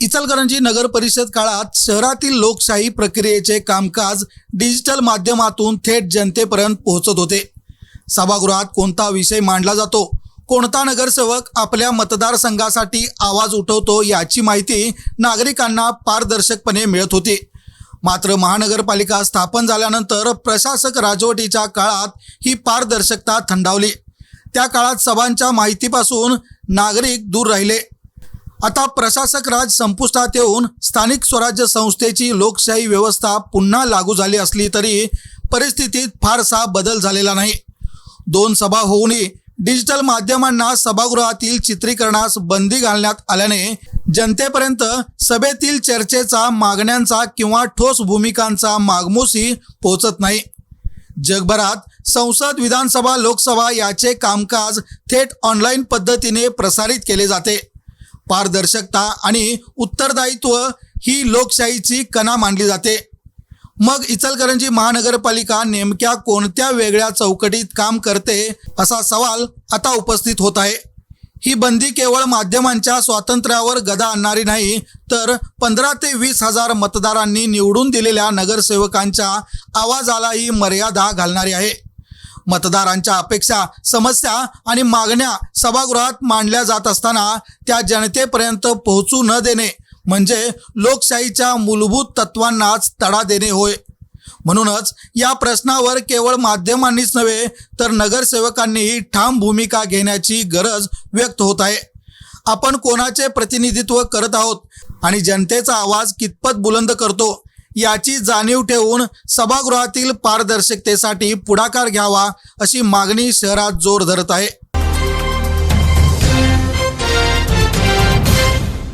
इचलकरंजी नगर परिषद काळात शहरातील लोकशाही प्रक्रियेचे कामकाज डिजिटल माध्यमातून थेट जनतेपर्यंत पोहोचत होते. सभागृहात कोणता विषय मांडला जातो? कोणता नगरसेवक आपल्या मतदारसंघासाठी आवाज उठवतो याची माहिती नागरिकांना पारदर्शकपणे मिळत होती. मात्र महानगरपालिका स्थापन झाल्यानंतर प्रशासक राजवटीच्या काळात ही पारदर्शकता थंडावली. त्या काळात सभांच्या माहितीपासून नागरिक दूर राहिले. आता प्रशासक राज संपुष्टात येऊन स्थानिक स्वराज्य संस्थेची लोकशाही व्यवस्था पुन्हा लागू झाली असली तरी परिस्थितीत फारसा बदल झालेला नाही. दोन सभा होऊनही डिजिटल माध्यमांना सभागृहातील चित्रीकरणास बंदी घालण्यात आल्याने जनतेपर्यंत सभेतील चर्चेचा मागण्यांचा किंवा ठोस भूमिकांचा मागमूसही पोहोचत नाही. जगभरात संसद विधानसभा लोकसभा याचे कामकाज थेट ऑनलाईन पद्धतीने प्रसारित केले जाते. पारदर्शकता आणि उत्तरदायित्व ही लोकशाहीची कणा मानली जाते. मग इचलकरंजी महानगरपालिका नेमक्या कोणत्या वेगळ्या चौकटीत काम करते असा सवाल आता उपस्थित होत आहे. ही बंदी केवळ माध्यमांच्या स्वातंत्र्यावर गदा आणणारी नाही तर पंधरा ते वीस हजार मतदारांनी निवडून दिलेल्या नगरसेवकांच्या आवाजालाही मर्यादा घालणारी आहे. मतदारांच्या अपेक्षा समस्या आणि मागण्या सभागृहात मांडल्या जात असताना त्या जनतेपर्यंत पोहोचू न देणे म्हणजे लोकशाहीच्या मूलभूत तत्वांनाच तडा देणे होय. म्हणूनच या प्रश्नावर केवळ माध्यमांनीच नव्हे तर नगरसेवकांनीही ठाम भूमिका घेण्याची गरज व्यक्त होत आहे. आपण कोणाचे प्रतिनिधित्व करत आहोत आणि जनतेचा आवाज कितपत बुलंद करतो? याची जाणीव ठेवून सभागृहातील पारदर्शकतेसाठी पुढाकार घ्यावा अशी मागणी शहरात जोर धरत आहे.